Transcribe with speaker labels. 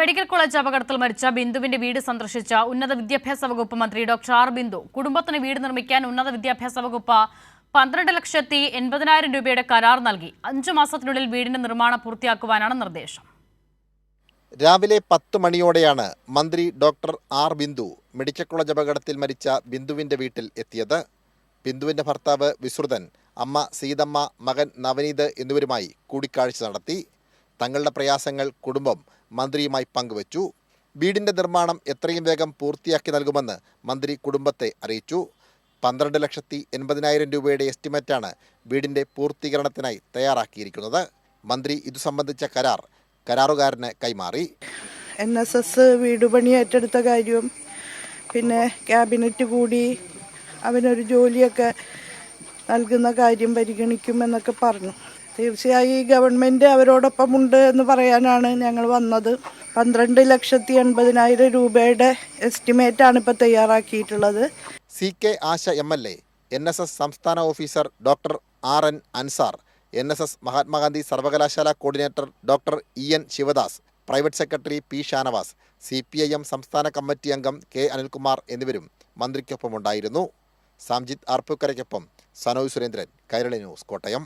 Speaker 1: Medical college അപകടത്തിൽ മരിച്ച ബിന്ദുവിന്റെ വീട് സന്ദർശിച്ച ഉന്നത വിദ്യാഭ്യാസ വകുപ്പ് മന്ത്രി ഡോക്ടർ ആർ. ബിന്ദു. കുടുംബത്തിന് വീട് നിർമ്മിക്കാൻ ഉന്നത വിദ്യാഭ്യാസ വകുപ്പ് പന്ത്രണ്ട് ലക്ഷത്തി എൺപതിനായിരം രൂപയുടെ കരാർ നൽകി. അഞ്ചു മാസത്തിനുള്ളിൽ വീടിന്റെ നിർമ്മാണം പൂർത്തിയാക്കുവാനാണ് നിർദ്ദേശം.
Speaker 2: രാവിലെ പത്ത് മണിയോടെയാണ് മന്ത്രി doctor R. Bindu medical college അപകടത്തിൽ മരിച്ച ബിന്ദുവിന്റെ വീട്ടിൽ എത്തിയത്. ബിന്ദുവിന്റെ ഭർത്താവ് വിശ്രുതൻ അമ്മ സീതമ്മ മകൻ നവനീത് എന്നിവരുമായി കൂടിക്കാഴ്ച നടത്തി. തങ്ങളുടെ പ്രയാസങ്ങൾ കുടുംബം മന്ത്രിയുമായി പങ്കുവച്ചു. വീടിന്റെ നിർമ്മാണം എത്രയും വേഗം പൂർത്തിയാക്കി നൽകുമെന്ന് മന്ത്രി കുടുംബത്തെ അറിയിച്ചു. പന്ത്രണ്ട് ലക്ഷത്തി എൺപതിനായിരം രൂപയുടെ എസ്റ്റിമേറ്റാണ് വീടിന്റെ പൂർത്തീകരണത്തിനായി തയ്യാറാക്കിയിരിക്കുന്നത്. മന്ത്രി ഇതു സംബന്ധിച്ച കരാർ കരാറുകാരന് കൈമാറി.
Speaker 3: എൻ എസ് എസ് വീടുപണി ഏറ്റെടുത്ത കാര്യവും പിന്നെ ക്യാബിനറ്റ് കൂടി അവനൊരു ജോലിയൊക്കെ നൽകുന്ന കാര്യം പരിഗണിക്കുമെന്നൊക്കെ പറഞ്ഞു. തീർച്ചയായും ഈ ഗവൺമെന്റ് അവരോടൊപ്പം ഉണ്ട് എന്ന് പറയാനാണ് ഞങ്ങൾ വന്നത്. പന്ത്രണ്ട് ലക്ഷത്തി എൺപതിനായിരം രൂപയുടെ എസ്റ്റിമേറ്റ് ആണ് ഇപ്പോൾ തയ്യാറാക്കിയിട്ടുള്ളത്.
Speaker 2: C K Asha M L A N S S സംസ്ഥാന officer doctor R N Ansar N S S Mahatma സർവകലാശാല coordinator doctor E N Sivadas private secretary P Shanavas C P I M സംസ്ഥാന committee അംഗം K Anilkumar എന്നിവരും മന്ത്രിക്കൊപ്പമുണ്ടായിരുന്നു. സാംജിത് ആർപ്പുക്കരയ്ക്കൊപ്പം Sanoj Surendran Kairali news Kottayam.